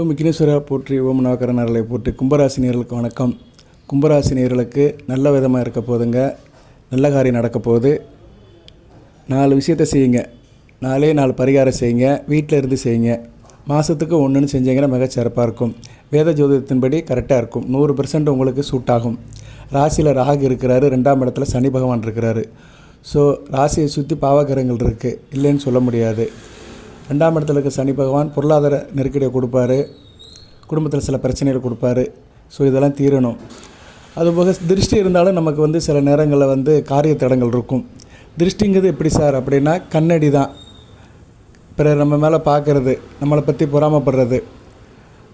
ஓம் விக்னேஸ்வரா போற்றி ஓம் நவகரணர்களை போற்றி கும்பராசினியர்களுக்கு வணக்கம். கும்பராசினியர்களுக்கு நல்ல விதமாக இருக்க போதுங்க. நல்ல காரியம் நடக்க போகுது. நாலு விஷயத்த செய்யுங்க. நாலே நாலு பரிகாரம் செய்யுங்க. வீட்டில் இருந்து செய்யுங்க. மாதத்துக்கு ஒன்றுன்னு செஞ்சீங்கன்னா மிக சிறப்பாக இருக்கும். வேத ஜோதிடத்தின்படி கரெக்டாக இருக்கும். நூறு பெர்சன்ட் உங்களுக்கு சூட் ஆகும். ராசியில் ராகு இருக்கிறாரு. ரெண்டாம் இடத்துல சனி பகவான் இருக்கிறாரு. ஸோ ராசியை சுற்றி பாவகிரகங்கள் இருக்குது இல்லைன்னு சொல்ல முடியாது. ரெண்டாம் இடத்துல இருக்க சனி பகவான் பொருளாதார நெருக்கடியை கொடுப்பாரு. குடும்பத்தில் சில பிரச்சனைகள் கொடுப்பாரு. ஸோ இதெல்லாம் தீரணும். அதுபோக திருஷ்டி இருந்தாலும் நமக்கு வந்து சில நேரங்களில் வந்து காரிய தடங்கள் இருக்கும். திருஷ்டிங்கிறது எப்படி சார் அப்படின்னா கண்ணடி தான். பிறர் நம்ம மேலே பார்க்குறது நம்மளை பற்றி பொறாமப்படுறது.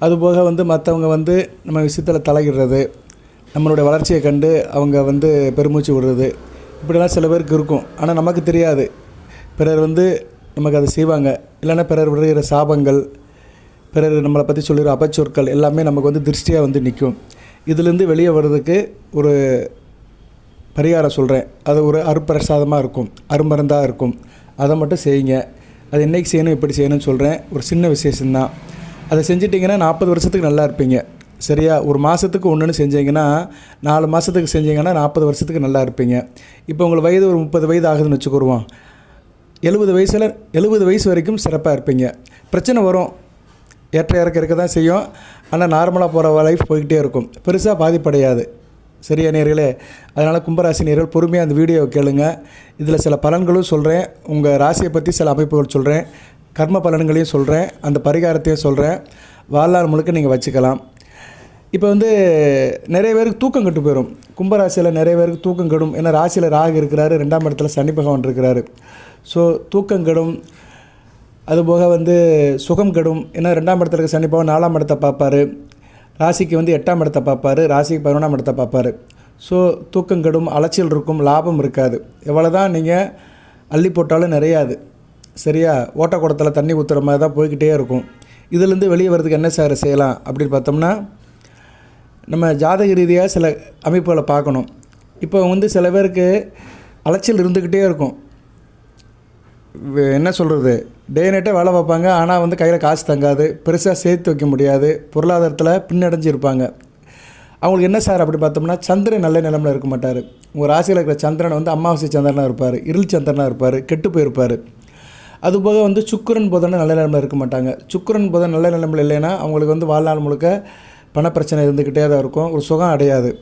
அதுபோக வந்து மற்றவங்க வந்து நம்ம விஷயத்தில் தலையிடுறது நம்மளுடைய வளர்ச்சியை கண்டு அவங்க வந்து பெருமூச்சு விடுறது. இப்படிலாம் சில பேருக்கு இருக்கும். ஆனால் நமக்கு தெரியாது. பிறர் வந்து நமக்கு அதை செய்வாங்க. இல்லைன்னா பிறர் விடுகிற சாபங்கள் பிறர் நம்மளை பற்றி சொல்லுகிற அபச்சொற்கள் எல்லாமே நமக்கு வந்து திருஷ்டியாக வந்து நிற்கும் இதுலேருந்து வெளியே வர்றதுக்கு ஒரு பரிகாரம் சொல்கிறேன் அது ஒரு அருப்பிரசாதமாக இருக்கும். அருமருந்தாக இருக்கும். அதை மட்டும் செய்யுங்க. அது என்றைக்கு செய்யணும் எப்படி செய்யணும்னு சொல்கிறேன் ஒரு சின்ன விசேஷம்தான் அதை செஞ்சிட்டிங்கன்னா நாற்பது வருஷத்துக்கு நல்லா இருப்பீங்க. சரியா? ஒரு மாதத்துக்கு ஒன்றுன்னு செஞ்சீங்கன்னா நாலு மாதத்துக்கு செஞ்சீங்கன்னா நாற்பது வருஷத்துக்கு நல்லா இருப்பீங்க. இப்போ உங்களுக்கு வயது ஒரு முப்பது வயது ஆகுதுன்னு வச்சுக்கிடுவோம் எழுபது வயசில் எழுபது வயசு வரைக்கும் சிறப்பாக இருப்பீங்க. பிரச்சனை வரும். ஏற்ற இறக்க இருக்க தான் செய்யும். ஆனால் நார்மலாக போகிற லைஃப் போய்கிட்டே இருக்கும். பெருசாக பாதிப்படையாது. சரியா நேர்களே? அதனால் கும்பராசி நேர்கள் பொறுமையாக அந்த வீடியோவை கேளுங்க. இதில் சில பலன்களும் சொல்கிறேன் உங்கள் ராசியை பற்றி சில அமைப்புகள் சொல்கிறேன் கர்ம பலன்களையும் சொல்கிறேன் அந்த பரிகாரத்தையும் சொல்கிறேன் வாழ்நாள் முழுக்க நீங்கள் வச்சுக்கலாம். இப்போ வந்து நிறைய பேருக்கு தூக்கம் கெட்டு போயிடும் கும்பராசியில் நிறைய பேருக்கு தூக்கம் கெடும். ஏன்னா ராசியில் ராகு இருக்கிறாரு. ரெண்டாம் இடத்துல சனி பகவான் இருக்கிறாரு. ஸோ தூக்கம் கெடும் அதுபோக வந்து சுகம் கெடும் ஏன்னா ரெண்டாம் இடத்துல இருக்க சனி பகவான் நாலாம் இடத்தை பார்ப்பாரு. ராசிக்கு வந்து எட்டாம் இடத்தை பார்ப்பாரு. ராசிக்கு பதினொன்றாம் இடத்தை பார்ப்பாரு. ஸோ தூக்கம் கெடும் அலைச்சல் இருக்கும் லாபம் இருக்காது. எவ்வளோ தான் நீங்கள் அள்ளி போட்டாலும் நிறையாது. சரியா? ஓட்டக்கூடத்தில் தண்ணி ஊற்றுற மாதிரி தான் போய்கிட்டே இருக்கும். இதுலேருந்து வெளியே வர்றதுக்கு என்ன சார் செய்யலாம் அப்படின்னு பார்த்தோம்னா நம்ம ஜாதக ரீதியாக சில அமைப்புகளை பார்க்கணும். இப்போ வந்து சில பேருக்கு அலைச்சல் இருந்துக்கிட்டே இருக்கும். என்ன சொல்கிறது டே நைட்டாக வேலை பார்ப்பாங்க. ஆனால் வந்து கையில் காசு தங்காது. பெருசாக சேர்த்து வைக்க முடியாது. பொருளாதாரத்தில் பின்னடைஞ்சு இருப்பாங்க அவங்களுக்கு என்ன சார் அப்படி பார்த்தோம்னா சந்திரன் நல்ல நிலமில் இருக்க மாட்டார். உங்கள் ராசியில் இருக்கிற சந்திரன் வந்து அமாவாசை சந்திரனாக இருப்பார். இருள் சந்திரனாக இருப்பார். கெட்டு போயிருப்பார். அதுபோக வந்து சுக்கிரன் புதன் நல்ல நிலமில் இருக்க மாட்டாங்க. சுக்கிரன் புதன் நல்ல நிலமில் இல்லைன்னா அவங்களுக்கு வந்து வாழ்நாள் முழுக்க பணப்பிரச்சனை இருந்துக்கிட்டே தான் இருக்கும். ஒரு சுகம் அடையாது.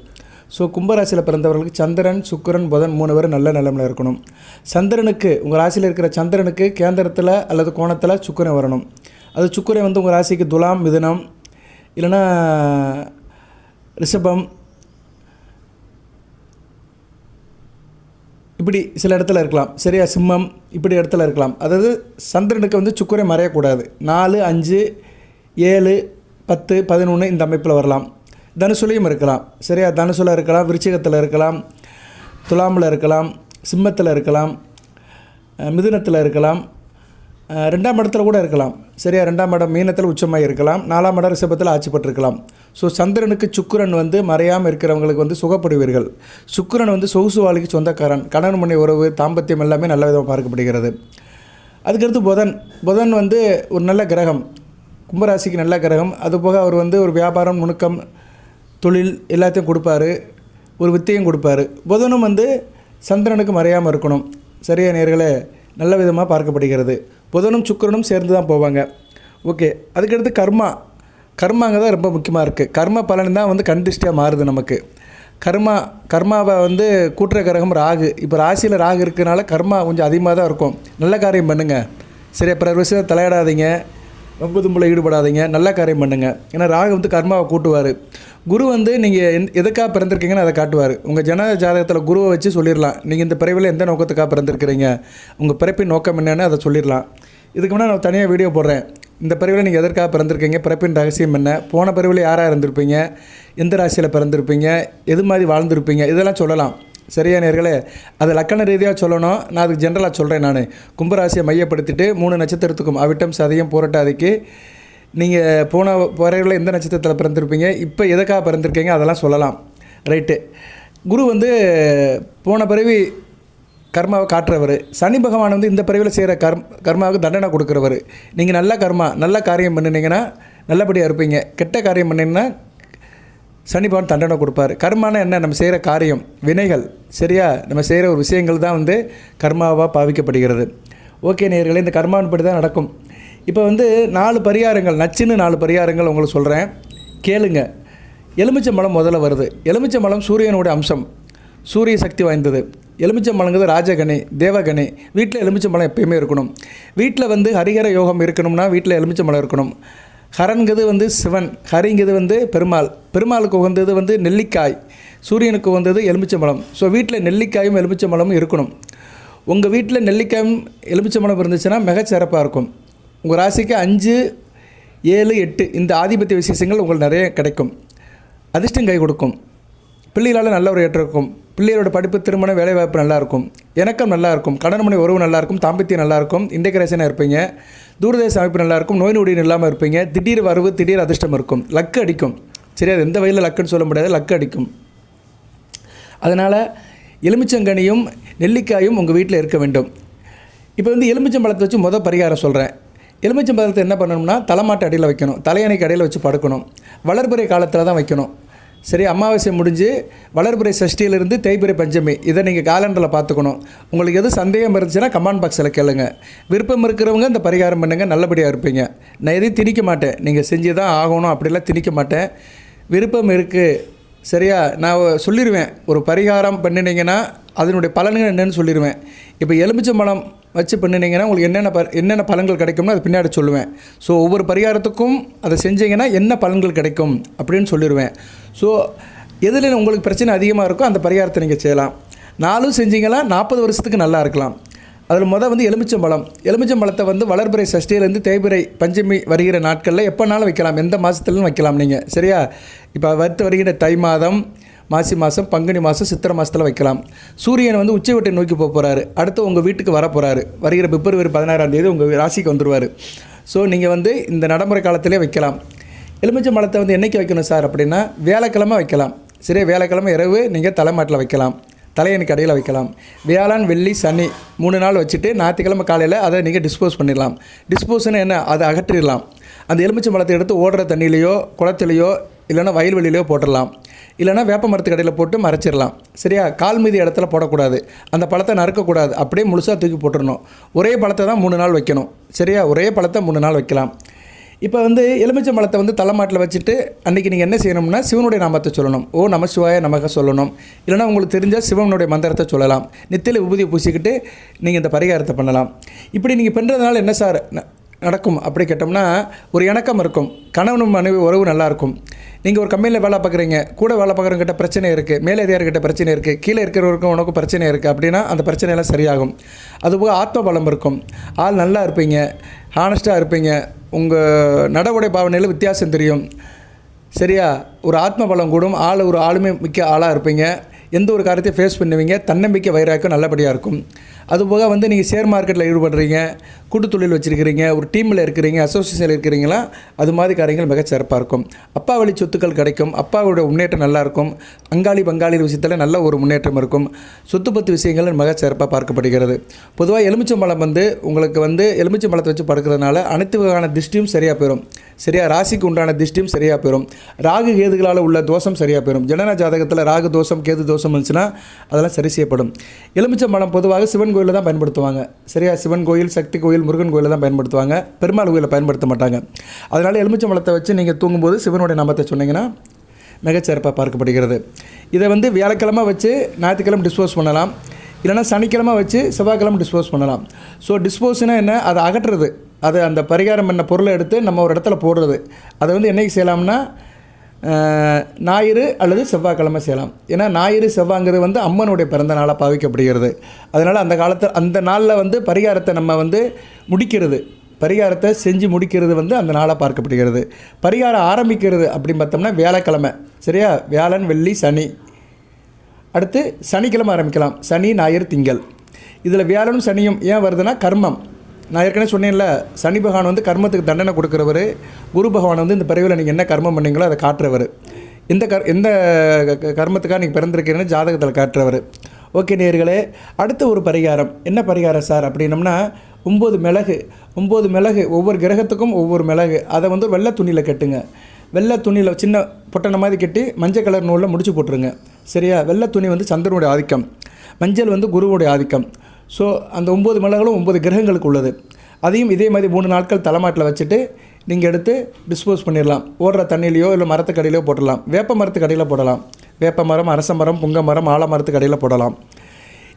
ஸோ கும்பராசியில் பிறந்தவர்களுக்கு சந்திரன் சுக்கிரன் புதன் மூணு பேரும் நல்ல நிலமில் இருக்கணும். சந்திரனுக்கு உங்கள் ராசியில் இருக்கிற சந்திரனுக்கு கேந்திரத்தில் அல்லது கோணத்தில் சுக்கரன் வரணும். அது சுக்கரன் வந்து உங்கள் ராசிக்கு துலாம் மிதுனம் இல்லைன்னா ரிஷபம். இப்படி சில இடத்துல இருக்கலாம். சரியா? சிம்மம் இப்படி இடத்துல இருக்கலாம். அதாவது சந்திரனுக்கு வந்து சுக்கரை மறையக்கூடாது. நாலு அஞ்சு ஏழு பத்து பதினொன்று இந்த அமைப்பில் வரலாம். தனுசுலையும் இருக்கலாம். சரியா? தனுசுல இருக்கலாம் விருச்சிகத்தில் இருக்கலாம் துலாமில் இருக்கலாம் சிம்மத்தில் இருக்கலாம் மிதுனத்தில் இருக்கலாம் ரெண்டாம் இடத்துல கூட இருக்கலாம். சரியா? ரெண்டாம் இடம் மீனத்தில் உச்சமாக இருக்கலாம். நாலாம் இடம் ரிஷபத்தில் ஆட்சிப்பட்டிருக்கலாம். ஸோ சந்திரனுக்கு சுக்கிரன் வந்து மறையாமல் இருக்கிறவங்களுக்கு வந்து சுகப்படுவீர்கள். சுக்கிரன் வந்து சொகுசு வாழ்க்கை சொந்தக்காரன். கணவன் மனை உறவு தாம்பத்தியம் எல்லாமே நல்ல விதமாக பார்க்கப்படுகிறது. அதுக்கடுத்து புதன். புதன் வந்து ஒரு நல்ல கிரகம். கும்பராசிக்கு நல்ல கிரகம். அதுபோக அவர் வந்து ஒரு வியாபாரம் நுணுக்கம் தொழில் எல்லாத்தையும் கொடுப்பாரு ஒரு வித்தையும் கொடுப்பாரு. புதனும் வந்து சந்திரனுக்கு மறையாமல் இருக்கணும். சரியா நேர்களை? நல்ல விதமாக பார்க்கப்படுகிறது. புதனும் சுக்கிரனும் சேர்ந்து தான் போவாங்க. ஓகே அதுக்கடுத்து கர்மா. கர்மாங்க தான் ரொம்ப முக்கியமாக இருக்குது கர்ம பலன் தான் வந்து கண்டிஷ்டியாக மாறுது நமக்கு. கர்மா கர்மாவை வந்து கூட்டுற கிரகம் ராகு. இப்போ ராசியில் ராகு இருக்கிறதுனால கர்மா கொஞ்சம் அதிகமாக தான் இருக்கும். நல்ல காரியம் பண்ணுங்கள் சரியா பிறர் விஷயத்தை தலையிடாதீங்க. தும்பில் ஈடுபடாதீங்க. நல்ல காரியம் பண்ணுங்க. ஏன்னா ராகு வந்து கர்மாவை கூட்டுவார். குரு வந்து நீங்கள் எந் எதுக்காக பிறந்திருக்கீங்கன்னு அதை காட்டுவார். உங்கள் ஜன ஜாதகத்தில் குருவை வச்சு சொல்லிடலாம் நீங்கள் இந்த பிறவியில் எந்த நோக்கத்துக்காக பிறந்திருக்கிறீங்க? உங்கள் பிறப்பின் நோக்கம் என்னென்னு அதை சொல்லிடலாம் இதுக்கு முன்னாடி நான் தனியாக வீடியோ போடுறேன். இந்த பிறவியில் நீங்கள் எதற்காக பிறந்திருக்கீங்க? பிறப்பின் ரகசியம் என்ன? போன பிறவியில் யாராக இருந்திருப்பீங்க? எந்த ராசியில் பிறந்திருப்பீங்க? எது மாதிரி வாழ்ந்திருப்பீங்க? இதெல்லாம் சொல்லலாம். சரியா நேர்களே? அது லக்கண ரீதியாக சொல்லணும். நான் அதுக்கு ஜென்ரலாக சொல்கிறேன் நான். கும்பராசியை மையப்படுத்திட்டு மூணு நட்சத்திரத்துக்கும் அவிட்டம் சதயம் போராட்டாதிக்கு நீங்கள் போன பிறவியில் எந்த நட்சத்திரத்தில் பிறந்திருப்பீங்க? இப்போ எதுக்காக பிறந்திருக்கீங்க? அதெல்லாம் சொல்லலாம். ரைட்டு. குரு வந்து போன பிறவி கர்மாவை காட்டுறவர். சனி பகவான் வந்து இந்த பிறவியில் செய்கிற கர் கர்மாவுக்கு தண்டனை கொடுக்குறவர். நீங்கள் நல்ல கர்மா நல்ல காரியம் பண்ணினீங்கன்னா நல்லபடியாக இருப்பீங்க. கெட்ட காரியம் பண்ணிங்கன்னா சனி பகவான் தண்டனை கொடுப்பாரு. கர்மானா என்ன? நம்ம செய்கிற காரியம் வினைகள். சரியா? நம்ம செய்கிற ஒரு விஷயங்கள் தான் வந்து கர்மாவாக பாவிக்கப்படுகிறது. ஓகே நேர்களே இந்த கர்மான்படி தான் நடக்கும். இப்போ வந்து நாலு பரிகாரங்கள் நச்சுன்னு நாலு பரிகாரங்கள் உங்களுக்கு சொல்கிறேன் கேளுங்க. எலுமிச்சம்பழம் முதல்ல வருது. எலுமிச்சம்பழம் சூரியனுடைய அம்சம். சூரிய சக்தி வாய்ந்தது. எலுமிச்சம்பழங்கிறது ராஜகணி தேவகணி வீட்டில் எலுமிச்சம்பழம் எப்பயுமே இருக்கணும். வீட்டில் வந்து ஹரிஹர யோகம் இருக்கணும்னா வீட்டில் எலுமிச்சம்பழம் இருக்கணும். ஹரன்கிறது வந்து சிவன் ஹரிங்கிறது வந்து பெருமாள். பெருமாளுக்கு உகந்தது வந்து நெல்லிக்காய். சூரியனுக்கு உகந்தது எலுமிச்சம்பழம். ஸோ வீட்டில் நெல்லிக்காயும் எலுமிச்சம்பழமும் இருக்கணும். உங்கள் வீட்டில் நெல்லிக்காயும் எலுமிச்சம்பழம் இருந்துச்சுன்னா மிகச்சிறப்பாக இருக்கும். உங்கள் ராசிக்கு அஞ்சு ஏழு எட்டு இந்த ஆதிபத்திய விசேஷங்கள் உங்களுக்கு நிறைய கிடைக்கும். அதிர்ஷ்டம் கை கொடுக்கும். பிள்ளைகளால் நல்ல ஒரு ஏற்றம் இருக்கும். பிள்ளைகளோட படிப்பு திருமணம் வேலைவாய்ப்பு நல்லா இருக்கும் இணக்கம் நல்லாயிருக்கும். கடன் மனை உறவு நல்லாயிருக்கும். தாம்பத்தியம் நல்லாயிருக்கும். இன்டகிரேஷனாக இருப்பீங்க. தூரதேச அமைப்பு நல்லாயிருக்கும். நோய் நொடியும் இல்லாமல் இருப்பீங்க. திடீர் வரவு திடீர் அதிர்ஷ்டம் இருக்கும். லக்கு அடிக்கும். சரி அது எந்த வகையில் லக்குன்னு சொல்ல முடியாது. லக்கு அடிக்கும். அதனால் எலுமிச்சங்கனியும் நெல்லிக்காயும் உங்கள் வீட்டில் இருக்க வேண்டும். இப்போ வந்து எலுமிச்சம்பழத்தை வச்சு முதல் பரிகாரம் சொல்கிறேன் எலுமிச்சம்பழத்தை என்ன பண்ணணும்னா தலைமாட்டு அடியில் வைக்கணும். தலையணைக்கு அடியில் வச்சு படுக்கணும். வளர்பிறை காலத்தில் தான் வைக்கணும். சரி அமாவாசை முடிஞ்சு வளர்பிறை சஷ்டியிலிருந்து தேய்பிறை பஞ்சமி. இதை நீங்கள் காலண்டரில் பார்த்துக்கணும். உங்களுக்கு எது சந்தேகம் இருந்துச்சுன்னா கமெண்ட் பாக்ஸில் கேளுங்க. விருப்பம் இருக்கிறவங்க இந்த பரிகாரம் பண்ணுங்கள் நல்லபடியாக இருப்பீங்க. நான் எதையும் திணிக்க மாட்டேன். நீங்கள் செஞ்சு தான் ஆகணும் அப்படிலாம் திணிக்க மாட்டேன். விருப்பம் இருக்குது சரியா? நான் சொல்லிடுவேன் ஒரு பரிகாரம் பண்ணினீங்கன்னா அதனுடைய பலன்கள் என்னென்னு சொல்லிடுவேன் இப்போ எலுமிச்சம்பழம் வச்சு பண்ணினீங்கன்னா உங்களுக்கு என்னென்ன ப என்னென்ன பலன்கள் கிடைக்கும்னு அது பின்னாடி சொல்லுவேன். ஸோ ஒவ்வொரு பரிகாரத்துக்கும் அதை செஞ்சீங்கன்னா என்ன பலன்கள் கிடைக்கும் அப்படின்னு சொல்லிடுவேன் ஸோ எதில் உங்களுக்கு பிரச்சனை அதிகமாக இருக்கோ அந்த பரிகாரத்தை நீங்கள் செய்யலாம். நாலும் செஞ்சீங்கன்னா நாற்பது வருஷத்துக்கு நல்லா இருக்கலாம். அதில் மொதல் வந்து எலுமிச்சம்பழம். எலுமிச்சம்பழத்தை வந்து வளர்பிறை சஷ்டியிலேருந்து தேய்பிறை பஞ்சமி வருகிற நாட்களில் எப்போனாலும் வைக்கலாம். எந்த மாதத்துலையும் வைக்கலாம் நீங்கள் சரியா? இப்போ வறுத்து வருகிற தை மாதம் மாசி மாதம் பங்குனி மாதம் சித்திரை மாதத்தில் வைக்கலாம். சூரியன் வந்து உச்சை விட்டை நோக்கி போக போகிறாரு அடுத்து உங்கள் வீட்டுக்கு வர போகிறாரு வருகிற பிப்ரவரி பதினாறாம் தேதி உங்கள் ராசிக்கு வந்துடுவார் ஸோ நீங்கள் வந்து இந்த நடைமுறை காலத்திலே வைக்கலாம். எலுமிச்சை மலத்தை வந்து என்னைக்கு வைக்கணும் சார் அப்படின்னா வியாழக்கிழமை வைக்கலாம். சரியா? வியாழக்கிழமை இரவு நீங்கள் தலைமாட்டில் வைக்கலாம். தலையனுக்கு அடையில் வைக்கலாம். வியாழன் வெள்ளி சனி மூணு நாள் வச்சுட்டு ஞாயிற்றுக்கிழமை காலையில் அதை நீங்கள் டிஸ்போஸ் பண்ணிடலாம். டிஸ்போஸ்னு என்ன? அதை அகற்றிடலாம். அந்த எலுமிச்சை மலத்தை எடுத்து ஓடுற தண்ணியிலையோ குளத்துலையோ இல்லைன்னா வயல்வெளியிலையோ போட்டுடலாம். இல்லைன்னா வேப்ப மரத்துக்கு கடையில் போட்டு மறைச்சிடலாம். சரியா? கால் மீதி இடத்துல போடக்கூடாது. அந்த பழத்தை நறுக்கக்கூடாது. அப்படியே முழுசாக தூக்கி போட்டுடணும். ஒரே பழத்தை தான் மூணு நாள் வைக்கணும். சரியா? ஒரே பழத்தை மூணு நாள் வைக்கலாம். இப்போ வந்து எலுமிச்சை பழத்தை வந்து தலைமாட்டில் வச்சுட்டு அன்றைக்கி நீங்கள் என்ன செய்யணும்னா சிவனுடைய நாமத்தை சொல்லணும். ஓ நம சிவாய நமக சொல்லணும். இல்லைனா உங்களுக்கு தெரிஞ்சால் சிவனுடைய மந்திரத்தை சொல்லலாம். நெத்தியில் உபதியை பூசிக்கிட்டு நீங்கள் இந்த பரிகாரத்தை பண்ணலாம். இப்படி நீங்கள் பண்ணுறதுனால என்ன சார்? ந- நடக்கும். அப்படி கேட்டோம்னா ஒரு இணக்கம் இருக்கும். கணவனும் மனைவி உறவு நல்லாயிருக்கும் நீங்கள் ஒரு கம்பெனியில் வேலை பார்க்குறீங்க. கூட வேலை பார்க்குறவங்கிட்ட பிரச்சனை இருக்குது மேலே அதிகாரிகிட்ட பிரச்சனை இருக்குது கீழே இருக்கிறவருக்கும் உனக்கும் பிரச்சனை இருக்குது அப்படின்னா அந்த பிரச்சனையெல்லாம் சரியாகும். அதுபோக ஆத்ம பலம் இருக்கும். ஆள் நல்லா இருப்பீங்க. ஹானஸ்ட்டாக இருப்பீங்க. உங்கள் நடவடை பாவனையில் வித்தியாசம் தெரியும். சரியா? ஒரு ஆத்ம பலம் கூடும். ஆள் ஒரு ஆளுமை மிக்க ஆளாக இருப்பீங்க. எந்த ஒரு காரியத்தையும் ஃபேஸ் பண்ணுவீங்க தன்னம்பிக்கை வைராக்கம் நல்லபடியாக இருக்கும். அதுபோக வந்து நீங்கள் ஷேர் மார்க்கெட்டில் ஈடுபடுறீங்க கூட்டு தொழில் வச்சுருக்கிறீங்க ஒரு டீமில் இருக்கிறீங்க அசோசியேஷனில் இருக்கிறீங்களா அது மாதிரி காரியங்கள் மிகச்சிறப்பாக இருக்கும். அப்பா வழி சொத்துக்கள் கிடைக்கும் அப்பாவோட முன்னேற்றம் நல்லாயிருக்கும் அங்காளி பங்காளி விஷயத்தில் நல்ல ஒரு முன்னேற்றம் இருக்கும். சொத்து பத்து விஷயங்கள் மிகச்சிறப்பாக பார்க்கப்படுகிறது. பொதுவாக எலுமிச்சம்பழம் வந்து உங்களுக்கு வந்து எலுமிச்சம்பழத்தை வச்சு படுக்கிறதுனால அனைத்து வகையான திருஷ்டியும் சரியாக போயிடும் சரியா ராசிக்கு உண்டான திஷ்டியும் சரியாக போயிடும் ராகு கேதுகளால் உள்ள தோஷம் சரியாக போயிடும் ஜனன ஜாதகத்தில் ராகு தோஷம் கேது தோஷம் இருந்துச்சுன்னா அதெல்லாம் சரி செய்யப்படும். எலுமிச்சம்பழம் பொதுவாக சிவன் கோயிலில் தான் பயன்படுத்துவாங்க. சரியா சிவன் கோயில் சக்தி கோயில் முருகன் கோயிலில் தான் பயன்படுத்துவாங்க. பெருமாள் கோயிலில் பயன்படுத்த மாட்டாங்க. அதனால் எலுமிச்சம்பழத்தை வச்சு நீங்கள் தூங்கும்போது சிவனுடைய நாமத்தை சொன்னீங்கன்னா மிகச்சிறப்பாக பார்க்கப்படுகிறது. இதை வந்து வியாழக்கிழமை வச்சு ஞாயிற்றுக்கிழமை டிஸ்போஸ் பண்ணலாம். இல்லைன்னா சனிக்கிழமை வச்சு செவ்வாய்க்கிழமை டிஸ்போஸ் பண்ணலாம். ஸோ டிஸ்போஸ்னால் என்ன? அதை அகற்றுறது. அது அந்த பரிகாரம் பண்ண பொருளை எடுத்து நம்ம ஒரு இடத்துல போடுறது. அதை வந்து என்னைக்கு செய்யலாம்னா ஞாயிறு அல்லது செவ்வாய்க்கிழமை செய்யலாம். ஏன்னா ஞாயிறு செவ்வாங்கிறது வந்து அம்மனுடைய பிறந்த நாளாக பாவிக்கப்படுகிறது. அதனால் அந்த காலத்தில் அந்த நாளில் வந்து பரிகாரத்தை நம்ம வந்து முடிக்கிறது. பரிகாரத்தை செஞ்சு முடிக்கிறது வந்து அந்த நாளாக பார்க்கப்படுகிறது. பரிகாரம் ஆரம்பிக்கிறது அப்படின்னு பார்த்தோம்னா வியாழக்கிழமை. சரியா? வியாழன் வெள்ளி சனி. அடுத்து சனிக்கிழமை ஆரம்பிக்கலாம். சனி ஞாயிறு திங்கள். இதில் வியாழனும் சனியும் ஏன் வருதுன்னா கர்மம். நான் ஏற்கனவே சொன்னேன்ல சனி பகவான் வந்து கர்மத்துக்கு தண்டனை கொடுக்குறவர் குரு பகவான் வந்து இந்த பிறவியில் நீங்கள் என்ன கர்மம் பண்ணீங்களோ அதை காட்டுறவர். எந்த கர் எந்த க- கர்மத்துக்காக நீங்கள் பிறந்திருக்கீங்கன்னு ஜாதகத்தில் காட்டுறவர். ஓகே நேர்களே அடுத்த ஒரு பரிகாரம். என்ன பரிகாரம் சார்? அப்படின்னம்னா ஒம்பது மிளகு. ஒம்பது மிளகு. ஒவ்வொரு கிரகத்துக்கும் ஒவ்வொரு மிளகு. அதை வந்து வெள்ளை துணியில் கட்டுங்க. வெள்ளை துணியில் சின்ன பொட்டனை மாதிரி கட்டி மஞ்சள் கலர் நூலில் முடிச்சு போட்டுருங்க. சரியா? வெள்ளை துணி வந்து சந்திரனுடைய ஆதிக்கம். மஞ்சள் வந்து குருவுடைய ஆதிக்கம். ஸோ அந்த ஒம்பது மலர்களும் ஒம்பது கிரகங்களுக்கு உள்ளது. அதையும் இதே மாதிரி மூணு நாட்கள் தலைமாட்டில் வச்சுட்டு நீங்கள் எடுத்து டிஸ்போஸ் பண்ணிடலாம். ஓடுற தண்ணியிலையோ இல்லை மரத்துக்கடியிலையோ போடலாம் வேப்ப மரத்துக்கடியில் போடலாம். வேப்ப மரம் அரச மரம் புங்க மரம் ஆலமரத்துக்கு கடையில் போடலாம்.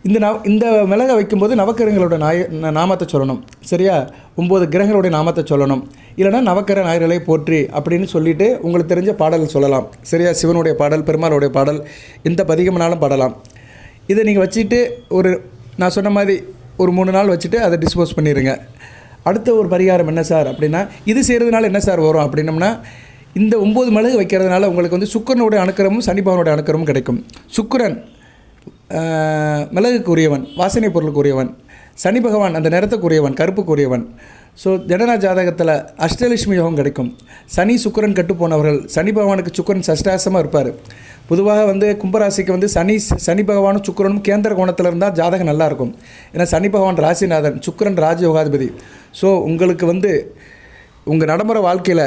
இந்த நவ இந்த மிளகை வைக்கும்போது நவக்கிரகங்களோட நாய நாமத்தை சொல்லணும். சரியா? ஒம்பது கிரகங்களுடைய நாமத்தை சொல்லணும். இல்லைன்னா நவக்கிர நாயர்களை போற்றி அப்படின்னு சொல்லிட்டு உங்களுக்கு தெரிஞ்ச பாடல் சொல்லலாம். சரியா? சிவனுடைய பாடல் பெருமாளுடைய பாடல் எந்த பதிகம்னாலும் பாடலாம். இதை நீங்கள் வச்சுட்டு ஒரு நான் சொன்ன மாதிரி ஒரு மூணு நாள் வச்சுட்டு அதை டிஸ்போஸ் பண்ணிடுங்க அடுத்த ஒரு பரிகாரம் என்ன சார் அப்படின்னா இது செய்கிறதுனால என்ன சார் வரும் அப்படின்னம்னா இந்த ஒம்பது மிளகு வைக்கிறதுனால உங்களுக்கு வந்து சுக்கரனுடைய அணுக்கரமும் சனிபவனுடைய அணுக்கரமும் கிடைக்கும். சுக்கிரன் மிளகுக்குரியவன் வாசனை பொருளுக்குரியவன் சனி பகவான் அந்த நிறத்துக்குரியவன் கருப்புக்குரியவன் ஸோ ஜனன ஜாதகத்தில் அஷ்டலட்சுமி யோகம் கிடைக்கும் சனி சுக்கிரன் கட்டு போனவர்கள் சனி பகவானுக்கு சுக்கிரன் சஷ்டாசமாக இருப்பார் பொதுவாக வந்து கும்பராசிக்கு வந்து சனி சனி பகவானும் சுக்கிரனும் கேந்திர கோணத்தில் இருந்தால் ஜாதகம் நல்லா இருக்கும் ஏன்னா சனி பகவான் ராசிநாதன் சுக்கரன் ராஜயோகாதிபதி ஸோ உங்களுக்கு வந்து உங்கள் நடைமுறை வாழ்க்கையில்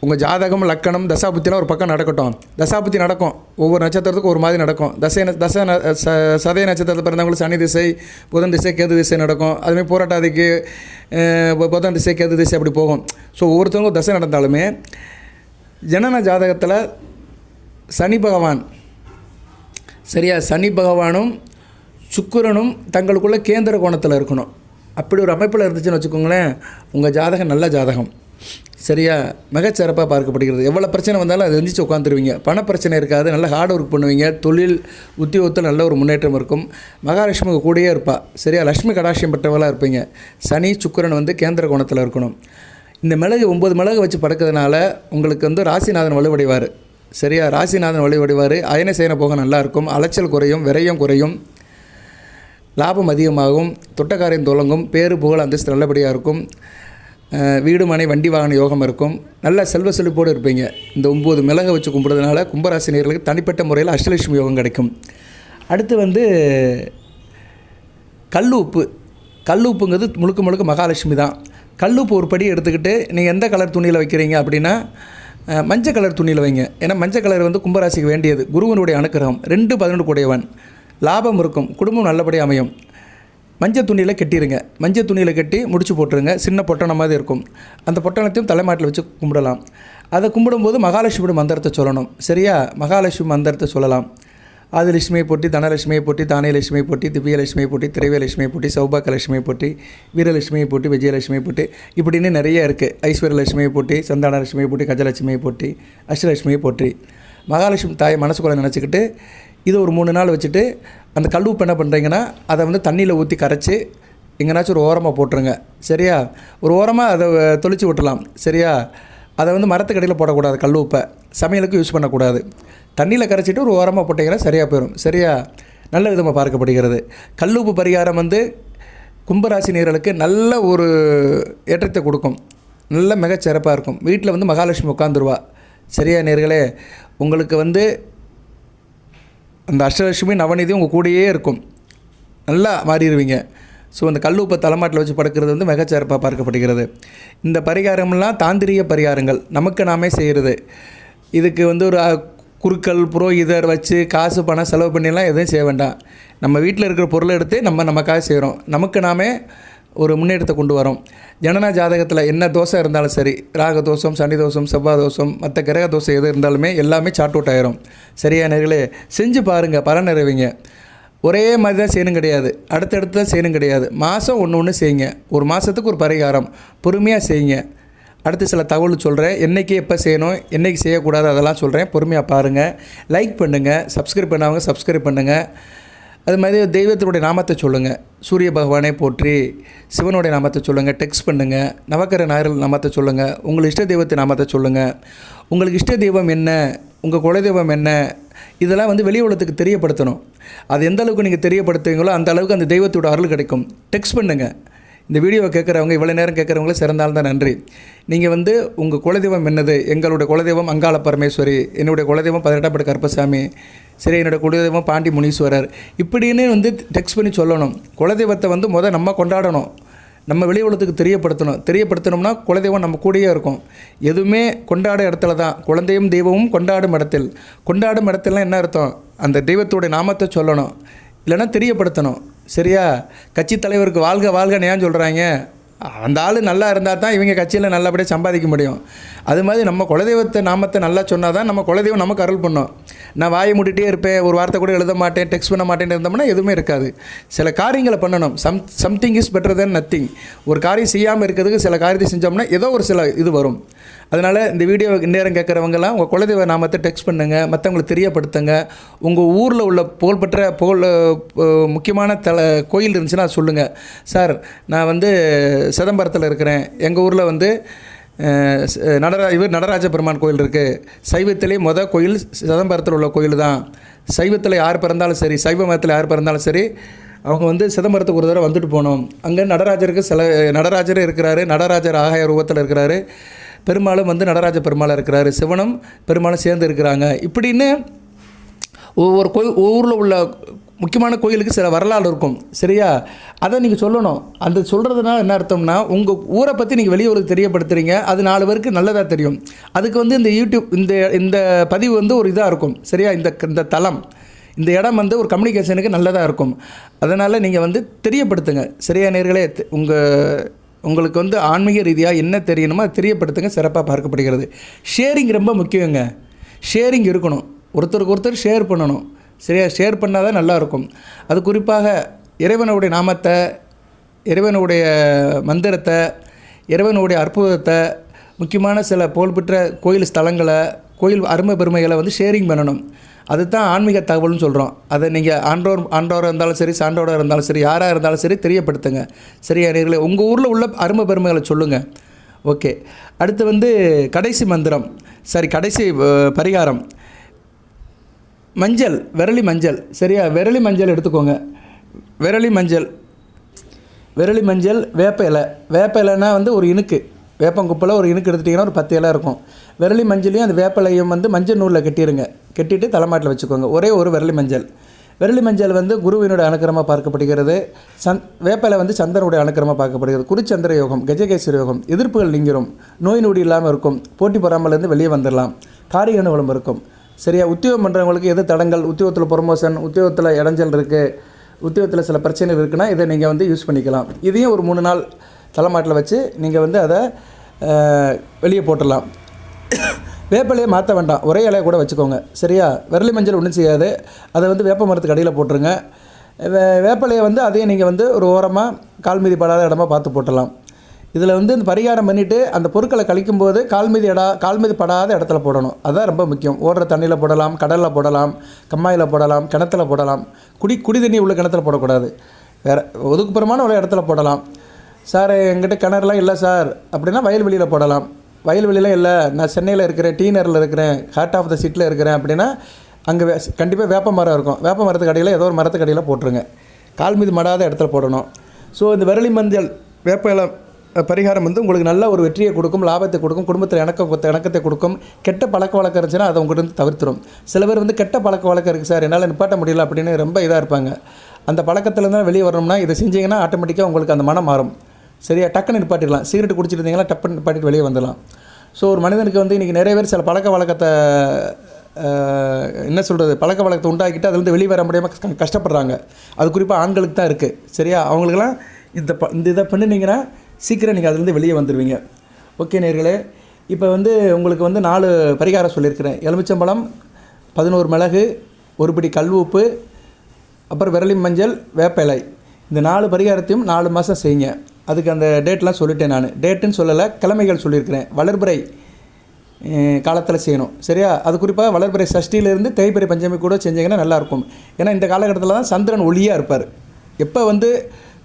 உங்கள் ஜாதகம் லக்கணம் தசாபுத்திலாம் ஒரு பக்கம் நடக்கட்டும். தசாபுத்தி நடக்கும். ஒவ்வொரு நட்சத்திரத்துக்கும் ஒரு மாதிரி நடக்கும். தசை தசை தச ந- ச சதய நட்சத்திரத்தில் பிறந்தவங்களுக்கு சனி திசை புதன் திசை கேது திசை நடக்கும். அதுமாதிரி போராட்டாதிக்கு புதன் திசை கேது திசை அப்படி போகும். ஸோ ஒவ்வொருத்தவங்களும் தசை நடந்தாலுமே ஜனன ஜாதகத்தில் சனி பகவான் சரியா? சனி பகவானும் சுக்கிரனும் தங்களுக்குள்ள கேந்திர கோணத்தில் இருக்கணும். அப்படி ஒரு அமைப்பில் இருந்துச்சுன்னு வச்சுக்கோங்களேன் உங்கள் ஜாதகம் நல்ல ஜாதகம். சரியா? மிகச்சிறப்பாக பார்க்கப்படுகிறது. எவ்வளோ பிரச்சனை வந்தாலும் அது எந்திரிச்சு உட்காந்துருவீங்க பண பிரச்சனை இருக்காது. நல்லா ஹார்ட் ஒர்க் பண்ணுவீங்க. தொழில் உத்தியோகத்தில் நல்ல ஒரு முன்னேற்றம் இருக்கும். மகாலட்சுமி கூடயே இருப்பாள் சரியா? லட்சுமி கடாட்சியம் பெற்றவளாக இருப்பீங்க. சனி சுக்கிரன் வந்து கேந்திர கோணத்தில் இருக்கணும். இந்த மிளகு ஒம்பது மிளகு வச்சு படுக்கிறதுனால உங்களுக்கு வந்து ராசிநாதன் வலுவடைவார். சரியா? ராசிநாதன் வலுவடைவார். அயன சேன போக நல்லாயிருக்கும் அலைச்சல் குறையும். விரயம் குறையும். லாபம் அதிகமாகும். தொட்டக்காரியம் தொடங்கும் பேரு புகழ் அந்தஸ்து நல்லபடியாக இருக்கும். வீடு மனை வண்டி வாகன யோகம் இருக்கும். நல்ல செல்வ செழிப்போடு இருப்பீங்க. இந்த ஒம்பது மிளகை வச்சு கும்பிட்றதுனால கும்பராசினியர்களுக்கு தனிப்பட்ட முறையில் அஷ்டலட்சுமி யோகம் கிடைக்கும். அடுத்து வந்து கல் உப்பு. கல் உப்புங்கிறது முழுக்க முழுக்க மகாலட்சுமி தான். கல் உப்பு ஒரு படி எடுத்துக்கிட்டு நீங்கள் எந்த கலர் துணியில் வைக்கிறீங்க அப்படின்னா மஞ்சள் கலர் துணியில் வைங்க. ஏன்னா மஞ்சள் கலர் வந்து கும்பராசிக்கு வேண்டியது. குருவனுடைய அனுக்கிரகம். ரெண்டு பதினொன்று கூடையவன். லாபம் இருக்கும். குடும்பம் நல்லபடியாக அமையும். மஞ்சள் துணியில் கட்டிடுங்க மஞ்சள் துணியில் கட்டி முடிச்சு போட்டுருங்க. சின்ன பொட்டணம் மாதிரி இருக்கும். அந்த பொட்டணத்தையும் தலைமாட்டில் வச்சு கும்பிடலாம். அதை கும்பிடும்போது மகாலட்சுமியோட மந்திரத்தை சொல்லணும். சரியா? மகாலட்சுமி மந்திரத்தை சொல்லலாம். ஆதிலட்சுமியை போட்டி தனலட்சுமியை போட்டி தானியலட்சுமியை போட்டி திவ்யலட்சுமியை போட்டி திரைவியலட்சுமியை போட்டி சௌபாக்கலட்சுமியை போட்டி வீரலட்சுமியை போட்டி விஜயலட்சுமியை போட்டி. இப்படின்னு நிறைய இருக்குது ஐஸ்வர்யலட்சுமியை போட்டி சந்தானலட்சுமியை போட்டி கஜலட்சுமியை போட்டி அஷ்டலட்சுமியை போட்டி மகாலட்சுமி தாயை மனசுக்குள்ளே நினச்சிக்கிட்டு இது ஒரு மூணு நாள் வச்சுட்டு அந்த கல் உப்பு என்ன பண்ணுறீங்கன்னா அதை வந்து தண்ணியில் ஊற்றி கரைச்சி எங்கேனாச்சும் ஒரு ஓரமாக போட்டுருங்க. சரியா? ஒரு ஓரமாக அதை தொளிச்சு விட்டுலாம் சரியா? அதை வந்து மரத்துக்கடியில் போடக்கூடாது கல் உப்பை. சமையலுக்கு யூஸ் பண்ணக்கூடாது. தண்ணியில் கரைச்சிட்டு ஒரு ஓரமாக போட்டிங்கன்னா சரியாக போயிடும் சரியா? நல்ல விதமாக பார்க்கப்படுகிறது. கல் உப்பு பரிகாரம் வந்து கும்பராசி நேர்களுக்கு நல்ல ஒரு ஏற்றத்தை கொடுக்கும். நல்ல மிகச்சிறப்பாக இருக்கும். வீட்டில் வந்து மகாலட்சுமி உட்காந்துருவா சரியா நேர்களே? உங்களுக்கு வந்து அந்த அஷ்டலட்சுமி நவநிதி உங்கள் கூடயே இருக்கும். நல்லா மாறிடுவீங்க ஸோ அந்த கல்லுப்பை தலைமாட்டில் வச்சு படுக்கிறது வந்து மிகச்சிறப்பாக பார்க்கப்படுகிறது. இந்த பரிகாரம்லாம் தாந்திரிய பரிகாரங்கள். நமக்கு நாமே செய்கிறது இதுக்கு வந்து ஒரு குறுக்கள் புரோகிதர் வச்சு காசு பணம் செலவு பண்ணிலாம் எதுவும் செய்ய வேண்டாம். நம்ம வீட்டில் இருக்கிற பொருளை எடுத்து நம்ம நமக்காக செய்கிறோம் நமக்கு நாமே ஒரு முன்னேற்றத்தை கொண்டு வரோம். ஜனன ஜாதகத்தில் என்ன தோசை இருந்தாலும் சரி ராக தோஷம் சனி தோஷம் செவ்வாய் தோஷம் மற்ற கிரக தோசை எது இருந்தாலுமே எல்லாமே சார்ட் அவுட் ஆயிரும். சரியா நேர்களே? செஞ்சு பாருங்கள் பலன் நிறைவிங்க. ஒரே மாதிரி தான் செய்யணும் கிடையாது. அடுத்தடுத்து தான் செய்யணும் கிடையாது. மாதம் ஒன்று ஒன்று செய்யுங்க. ஒரு மாதத்துக்கு ஒரு பரிகாரம். பொறுமையாக செய்யுங்க. அடுத்து சில தகவல் சொல்கிறேன் என்னைக்கு எப்போ செய்யணும் என்னைக்கு செய்யக்கூடாது அதெல்லாம் சொல்கிறேன் பொறுமையாக பாருங்கள் லைக் பண்ணுங்கள் சப்ஸ்கிரைப் பண்ணாமல் சப்ஸ்கிரைப் பண்ணுங்கள் அது மாதிரி தெய்வத்தினுடைய நாமத்தை சொல்லுங்கள் சூரிய பகவானே போற்றி சிவனுடைய நாமத்தை சொல்லுங்கள் டெக்ஸ்ட் பண்ணுங்கள் நவக்கர நாயர்கள் நாமத்தை சொல்லுங்கள் உங்கள் இஷ்ட தெய்வத்தை நாமத்தை சொல்லுங்கள் உங்களுக்கு இஷ்ட தெய்வம் என்ன? உங்கள் குலதெய்வம் என்ன? இதெல்லாம் வந்து வெளி உலகத்துக்கு தெரியப்படுத்தணும். அது எந்த அளவுக்கு நீங்கள் தெரியப்படுத்துவீங்களோ அந்த அளவுக்கு அந்த தெய்வத்தோட அருள் கிடைக்கும். டெக்ஸ்ட் பண்ணுங்கள் இந்த வீடியோவை கேட்குறவங்க இவ்வளோ நேரம் கேட்குறவங்களே சிறந்தால் தான் நன்றி. நீங்கள் வந்து உங்கள் குலதெய்வம் என்னது? எங்களுடைய குலதெய்வம் அங்காள பரமேஸ்வரி என்னுடைய குலதெய்வம் பதினெட்டாப்படி கருப்பசாமி சரி என்னோடய குலதெய்வம் பாண்டி முனீஸ்வரர். இப்படின்னு வந்து டெக்ஸ்ட் பண்ணி சொல்லணும். குலதெய்வத்தை வந்து முதல் நம்ம கொண்டாடணும். நம்ம வெளி உலகத்துக்கு தெரியப்படுத்தணும். தெரியப்படுத்தணும்னா குலதெய்வம் நம்ம கூடயே இருக்கும். எதுவுமே கொண்டாட இடத்துல தான். குழந்தையும் தெய்வமும் கொண்டாடும் இடத்தில். கொண்டாடும் இடத்துலலாம் என்ன அர்த்தம்? அந்த தெய்வத்துடைய நாமத்தை சொல்லணும். இல்லைன்னா தெரியப்படுத்தணும். சரியா? கட்சி தலைவருக்கு வாழ்க வாழ்கன்னு ஏன் சொல்கிறாங்க அந்த ஆள் நல்லா இருந்தால் தான் இவங்க கட்சியில் நல்லபடியாக சம்பாதிக்க முடியும். அது மாதிரி நம்ம குலதெய்வத்தை நாமத்தை நல்லா சொன்னால் தான் நம்ம குலதெய்வம் நமக்கு அருள் பண்ணோம். நான் வாயை மூடிட்டே இருப்பேன் ஒரு வார்த்தை கூட எழுத மாட்டேன் டெக்ஸ்ட் பண்ண மாட்டேன்னு இருந்தோம்னா எதுவுமே இருக்காது. சில காரியங்களை பண்ணணும். Some something is better than nothing ஒரு காரியம் செய்யாமல் இருக்கிறதுக்கு சில காரியத்தை செஞ்சோம்னா ஏதோ ஒரு சில இது வரும். அதனால் இந்த வீடியோ நேரம் கேட்குறவங்கலாம் உங்கள் குலதெய்வ நாமத்தை டெக்ஸ்ட் பண்ணுங்கள் மற்றவங்களுக்கு தெரியப்படுத்துங்க. உங்கள் ஊரில் உள்ள புகழ்பெற்ற புகழ் முக்கியமான தல கோயில் இருந்துச்சுன்னா சொல்லுங்கள் சார் நான் வந்து சிதம்பரத்தில் இருக்கிறேன். எங்கள் ஊரில் வந்து நடரா இவர் நடராஜ பெருமான் கோயில் இருக்குது சைவத்திலே மொதல் கோயில் சிதம்பரத்தில் உள்ள கோயில் தான். சைவத்தில் யார் பிறந்தாலும் சரி சைவ மதத்தில் யார் பிறந்தாலும் சரி அவங்க வந்து சிதம்பரத்துக்கு ஒரு தடவை வந்துட்டு போனோம். அங்கே நடராஜருக்கு சில நடராஜர் இருக்கிறாரு நடராஜர் ஆகாய ரூபத்தில் இருக்கிறாரு. பெருமாளும் வந்து நடராஜ பெருமாளாக இருக்கிறாரு. சிவனும் பெருமாளும் சேர்ந்து இருக்கிறாங்க. இப்படின்னு ஒவ்வொரு கோயில் ஊரில் உள்ள முக்கியமான கோயிலுக்கு சில வரலாறு இருக்கும். சரியா? அதை நீங்கள் சொல்லணும். அந்த சொல்கிறதுனால என்ன அர்த்தம்னா உங்கள் ஊரை பற்றி நீங்கள் வெளியூருக்கு தெரியப்படுத்துகிறீங்க அது நாலு பேருக்கு நல்லதாக தெரியும். அதுக்கு வந்து இந்த யூடியூப் இந்த இந்த பதிவு வந்து ஒரு இதாக இருக்கும். சரியா? இந்த இந்த தளம். இந்த இடம் வந்து ஒரு கம்யூனிகேஷனுக்கு நல்லதாக இருக்கும். அதனால் நீங்கள் வந்து தெரியப்படுத்துங்க. சரியா நேர்களே? உங்கள் உங்களுக்கு வந்து ஆன்மீக ரீதியாக என்ன தெரியணுமோ அதை தெரியப்படுத்துங்க. சிறப்பாக பார்க்கப்படுகிறது. ஷேரிங் ரொம்ப முக்கியங்க. ஷேரிங் இருக்கணும். ஒருத்தருக்கு ஒருத்தர் ஷேர் பண்ணணும். சரியாக ஷேர் பண்ணால் தான் நல்லாயிருக்கும். அது குறிப்பாக இறைவனுடைய நாமத்தை இறைவனுடைய மந்திரத்தை இறைவனுடைய அற்புதத்தை முக்கியமான சில புகழ்பெற்ற கோயில் ஸ்தலங்களை கோயில் அருமை பெருமைகளை வந்து ஷேரிங் பண்ணணும். அதுதான் ஆன்மீக தகவல்னு சொல்கிறோம் அதை நீங்கள் ஆண்டோர் ஆண்டோராக இருந்தாலும் சரி சான்றோராக இருந்தாலும் சரி யாராக இருந்தாலும் சரி தெரியப்படுத்துங்க. சரியா நேர்களே? உங்கள் ஊரில் உள்ள அருமை பெருமைகளை சொல்லுங்கள் ஓகே. அடுத்து வந்து கடைசி மந்திரம். சரி கடைசி பரிகாரம். மஞ்சள் விரலி மஞ்சள். சரியா? விரலி மஞ்சள் எடுத்துக்கோங்க. விரலி மஞ்சள். விரலி மஞ்சள் வேப்ப இலை. வேப்ப இலைனா வந்து ஒரு இனுக்கு. வேப்பங்குப்பில் ஒரு இனுக்கு எடுத்துட்டிங்கன்னா ஒரு பத்து இலை இருக்கும். விரலி மஞ்சளையும் அந்த வேப்பலையும் வந்து மஞ்சள் நூலில் கட்டிடுங்க கட்டிட்டு தலைமாட்டில் வச்சுக்கோங்க. ஒரே ஒரு விரலி மஞ்சள். விரலி மஞ்சள் வந்து குருவினுடைய அனுக்கிரமாக பார்க்கப்படுகிறது. சந் வேப்பலை வந்து சந்திரனுடைய அனுக்கிரமாக பார்க்கப்படுகிறது. குருச்சந்திர யோகம் கஜகேஸ்வர யோகம் எதிர்ப்புகள் நீங்கிரும். நோய் நொடி இல்லாமல் இருக்கும். போட்டி பொறாமலேருந்து வெளியே வந்துடலாம் காரிய அனுகூலம் இருக்கும். சரியா? உத்தியோகம் பண்ணுறவங்களுக்கு எது தடங்கள்? உத்தியோகத்தில் ப்ரொமோஷன் உத்தியோகத்தில் இடைஞ்சல் இருக்குது உத்தியோகத்தில் சில பிரச்சனைகள் இருக்குன்னா இதை நீங்கள் வந்து யூஸ் பண்ணிக்கலாம். இதையும் ஒரு மூணு நாள் தலைமாட்டில் வச்சு நீங்கள் வந்து அதை வெளியே போட்டுடலாம். வேப்பிலையை மாற்ற வேண்டாம். ஒரே இலையை கூட வச்சுக்கோங்க. சரியா? விரலி மஞ்சள் ஒன்றும் செய்யாது. அதை வந்து வேப்ப மரத்துக்கு அடியில் போட்டுருங்க. வே வேப்பிலையை வந்து அதையும் நீங்கள் வந்து ஒரு ஓரமாக கால் மீதி படாத இடமா பார்த்து போட்டலாம் இதில் வந்து இந்த பரிகாரம் பண்ணிவிட்டு அந்த பொருட்களை கழிக்கும்போது கால் மீது இடா கால் மீது படாத இடத்துல போடணும். அதுதான் ரொம்ப முக்கியம். ஓடுற தண்ணியில் போடலாம் கடலில் போடலாம் கம்மாயில் போடலாம் கிணத்துல போடலாம். குடி குடி தண்ணி உள்ள கிணத்துல போடக்கூடாது. வேறு ஒதுக்குப்புறமான உள்ள இடத்துல போடலாம். சார் எங்கிட்ட கிணறுலாம் இல்லை சார். அப்படின்னா வயல்வெளியில் போடலாம். வயல்வெளியில் இல்லை. நான் சென்னையில் இருக்கிறேன் டீனரில் இருக்கிறேன் ஹார்ட் ஆஃப் த சிட்டியில் இருக்கிறேன் அப்படின்னா அங்கே வே கண்டிப்பாக வேப்ப மரம் இருக்கும். வேப்ப மரத்துக்கு அடியில் ஏதோ ஒரு மரத்துக்கு அடியில் போட்டுருங்க. கால் மீது மடாத இடத்துல போடணும். ஸோ இந்த விரலி மஞ்சள் வேப்ப இலை பரிகாரம் வந்து உங்களுக்கு நல்ல ஒரு வெற்றியை கொடுக்கும் லாபத்தை கொடுக்கும் குடும்பத்தில் இணக்க இணக்கத்தை கொடுக்கும். கெட்ட பழக்க வழக்கம் இருந்துச்சுன்னா அதை உங்கள்கிட்ட வந்து தவிர்த்துரும். சில பேர் வந்து கெட்ட பழக்க வழக்கம் இருக்குது சார் என்னால் நிப்பாட்ட முடியல அப்படின்னு ரொம்ப இதாக இருப்பாங்க. அந்த பழக்கத்துலேருந்து வெளியே வரணும்னா இதை செஞ்சீங்கன்னா ஆட்டோமேட்டிக்காக உங்களுக்கு அந்த மனம் மாறும். சரியா? டக்குன்னு நிப்பாட்டிடலாம். சிகரெட் குடிச்சிட்டு இருந்தீங்கன்னா டப்புன்னு நிப்பாட்டிட்டு வெளியே வந்துடலாம். ஸோ ஒரு மனிதனுக்கு வந்து இன்றைக்கி நிறைய பேர் சில பழக்க வழக்கத்தை என்ன சொல்கிறது பழக்க வழக்கத்தை உண்டாக்கிட்டு அதுலேருந்து வெளியே வர முடியாமல் கஷ்டப்படுறாங்க. அது குறிப்பாக ஆண்களுக்கு தான் இருக்குது சரியா? அவங்களுக்கெல்லாம் இந்த ப இந்த இதை பண்ணினீங்கன்னா சீக்கிரம் நீங்கள் அதுலேருந்து வெளியே வந்துடுவீங்க ஓகே நேர்களே இப்போ வந்து உங்களுக்கு வந்து நாலு பரிகாரம் சொல்லியிருக்கிறேன். எலுமிச்சம்பழம் பதினோரு மிளகு ஒரு பிடி கல் உப்பு அப்புறம் விரலி மஞ்சள் வேப்ப இலை. இந்த நாலு பரிகாரத்தையும் நாலு மாதம் செய்யுங்க. அதுக்கு அந்த டேட்லாம் சொல்லிட்டேன் நான். டேட்டுன்னு சொல்லலை கிழமைகள் சொல்லியிருக்கிறேன். வளர்பிறை காலத்தில் செய்யணும். சரியா? அது குறிப்பாக வளர்பிறை சஷ்டியிலேருந்து தேய்பிறை பஞ்சமி கூட செஞ்சீங்கன்னா நல்லாயிருக்கும் ஏன்னா இந்த காலகட்டத்தில் தான் சந்திரன் ஒளியாக இருப்பார். எப்போ வந்து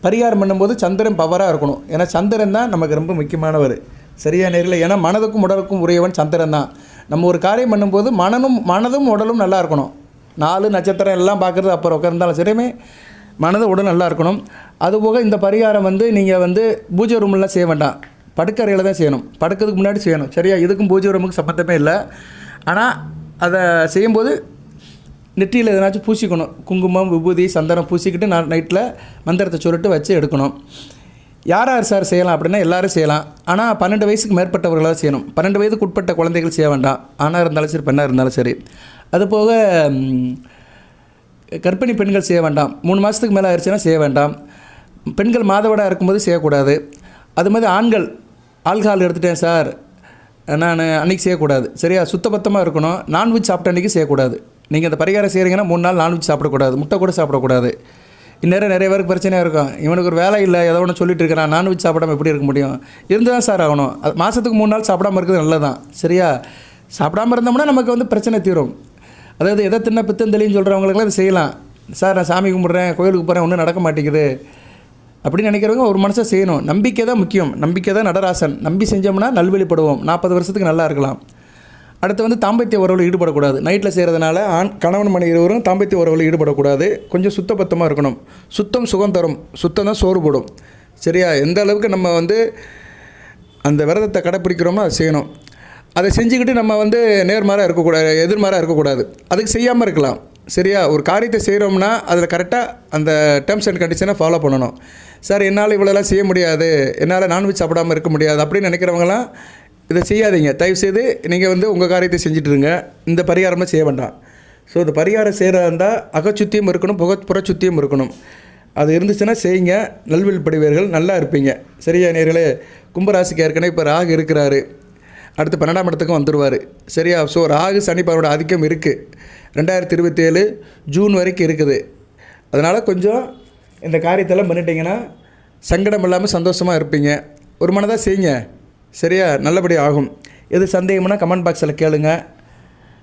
பரிகாரம் பண்ணும்போது சந்திரன் பவராக இருக்கணும். ஏன்னா சந்திரன் தான் நமக்கு ரொம்ப முக்கியமானவர். சரியா நேரில் ஏன்னா மனதுக்கும் உடலுக்கும் உரியவன் சந்திரன் தான். நம்ம ஒரு காரியம் பண்ணும்போது மனனும் மனதும் உடலும் நல்லா இருக்கணும். நாலு நட்சத்திரம் எல்லாம் பார்க்குறது அப்புறம் உட்கார்ந்தாலும் சரியுமே மனது உடல் நல்லா இருக்கணும். அதுபோக இந்த பரிகாரம் வந்து நீங்கள் வந்து பூஜை ரூம்லாம் செய்ய வேண்டாம். படுக்கறையில் தான் செய்யணும். படுக்கிறதுக்கு முன்னாடி செய்யணும். சரியா? இதுக்கும் பூஜை ரூமுக்கு சம்மந்தமே இல்லை. ஆனால் அதை செய்யும்போது நெற்றியில் எதனாச்சும் பூசிக்கணும். குங்குமம் விபூதி சந்தனம் பூசிக்கிட்டு நான் நைட்டில் மந்திரத்தை சொல்லிட்டு வச்சு எடுக்கணும். யார் யார் சார் செய்யலாம் அப்படின்னா எல்லாரும் செய்யலாம். ஆனால் பன்னெண்டு வயசுக்கு மேற்பட்டவர்களாக செய்யணும். பன்னெண்டு வயதுக்கு உட்பட்ட குழந்தைகள் செய்ய வேண்டாம். ஆணாக இருந்தாலும் சரி பெண்ணாக இருந்தாலும் சரி. அதுபோக கர்ப்பிணி பெண்கள் செய்ய வேண்டாம். மூணு மாதத்துக்கு மேலே ஆயிடுச்சுன்னா செய்ய வேண்டாம். பெண்கள் மாதவிடாக இருக்கும்போது செய்யக்கூடாது. அது மாதிரி ஆண்கள் ஆல்கஹால் எடுத்துட்டேன் சார். நான் அன்றைக்கி செய்யக்கூடாது. சரியா? சுத்தபத்தமாக இருக்கணும். நான்வெஜ் சாப்பிட்ட அன்றைக்கி செய்யக்கூடாது. நீங்கள் அந்த பரிகாரம் செய்கிறீங்கன்னா மூணு நாள் நான்வெஜ் சாப்பிடக்கூடாது முட்டை கூட சாப்பிடக்கூடாது. இந்நேரம் நிறைய பேருக்கு பிரச்சனையாக இருக்கும். இவனுக்கு ஒரு வேலை இல்லை ஏதோ ஒன்று சொல்லிட்டு இருக்கிறான். நான்வெஜ் சாப்பிடாம எப்படி இருக்க முடியும்? இருந்து தான் சார் ஆகணும். அது மாதத்துக்கு மூணு நாள் சாப்பிடாம இருக்கிறது நல்லதான் சரியா? சாப்பிடாம இருந்தோம்னா நமக்கு வந்து பிரச்சனை தீரும். அதாவது எதை தின்ன பித்தந்தளின்னு சொல்கிறவங்களுக்குலாம் அதை செய்யலாம். சார் நான் சாமி கும்பிட்றேன் கோயிலுக்கு போகிறேன் ஒன்றும் நடக்க மாட்டேங்குது. அப்படின்னு நினைக்கிறவங்க ஒரு மனுஷன் செய்யணும். நம்பிக்கை தான் முக்கியம். நம்பிக்கை தான் நடராசன். நம்பி செஞ்சோம்னா நல்வழிப்படுவோம். நாற்பது வருஷத்துக்கு நல்லா இருக்கலாம். அடுத்து வந்து தாம்பத்திய உறவில் ஈடுபடக்கூடாது. நைட்டில் செய்கிறதுனால ஆண் கணவன் மனை இருவரும் தாம்பத்திய உறவில் ஈடுபடக்கூடாது. கொஞ்சம் சுத்தபத்தமாக இருக்கணும். சுத்தம் சுகம் தரும். சுத்தம் தான் சோறு போடும். சரியா? எந்த அளவுக்கு நம்ம வந்து அந்த விரதத்தை கடைப்பிடிக்கிறோமோ அதை செய்யணும். அதை செஞ்சுக்கிட்டு நம்ம வந்து நேர்மாறாக இருக்கக்கூடாது எதிர்மாராக இருக்கக்கூடாது. அதுக்கு செய்யாமல் இருக்கலாம். சரியா? ஒரு காரியத்தை செய்கிறோம்னா அதில் கரெக்டாக அந்த டேர்ம்ஸ் அண்ட் கண்டிஷனை ஃபாலோ பண்ணணும். சார் என்னால் இவ்வளோலாம் செய்ய முடியாது. என்னால் நான்வெஜ் சாப்பிடாம இருக்க முடியாது அப்படின்னு நினைக்கிறவங்களாம் இதை செய்யாதீங்க. தயவுசெய்து நீங்கள் வந்து உங்கள் காரியத்தை செஞ்சுட்டுருங்க இந்த பரிகாரமாக செய்ய வேண்டாம். ஸோ இந்த பரிகாரம் செய்கிறதா இருந்தால் அகச்சுத்தியும் இருக்கணும் புக புறச்சுத்தியும் இருக்கணும். அது இருந்துச்சுன்னா செய்யுங்க. நல்வழிப்படுவீர்கள் நல்லா இருப்பீங்க. சரியா நேர்களே? கும்பராசிக்கு ஏற்கனவே இப்போ ராகு இருக்கிறாரு. அடுத்து பன்னெண்டாம் இடத்துக்கும் வந்துடுவார் சரியா? ஸோ ராகு சனிப்பாரோட ஆதிக்கம் இருக்குது ரெண்டாயிரத்தி இருபத்தி ஏழு ஜூன் வரைக்கும் இருக்குது. அதனால் கொஞ்சம் இந்த காரியத்தெல்லாம் பண்ணிட்டீங்கன்னா சங்கடம் இல்லாமல் சந்தோஷமாக இருப்பீங்க. ஒரு மனதாக செய்யுங்க. சரியா? நல்லபடி ஆகும். எது சந்தேகம்னா கமெண்ட் பாக்ஸில் கேளுங்க.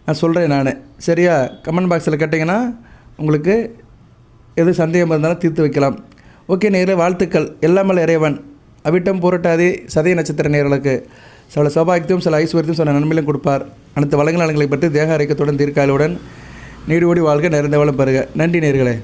நான் சொல்கிறேன் நான். சரியா? கமெண்ட் பாக்ஸில் கேட்டிங்கன்னா உங்களுக்கு எது சந்தேகம் இருந்தாலும் தீர்த்து வைக்கலாம். ஓகே நேரே வாழ்த்துக்கள். எல்லாமல் இறைவன். அவிட்டம் புரட்டாதி சதய நட்சத்திர நேர்களுக்கு சில சௌபாகியத்தையும் சில ஐஸ்வர்யத்தையும் சில நன்மையிலும் கொடுப்பார். அனைத்து வளங்கள் பற்றி தேக அரைக்கத்துடன் தீர்க்காலுடன் நீடு ஓடி வாழ்க நிறைந்த வளம் பெறுக. நன்றி நேர்களே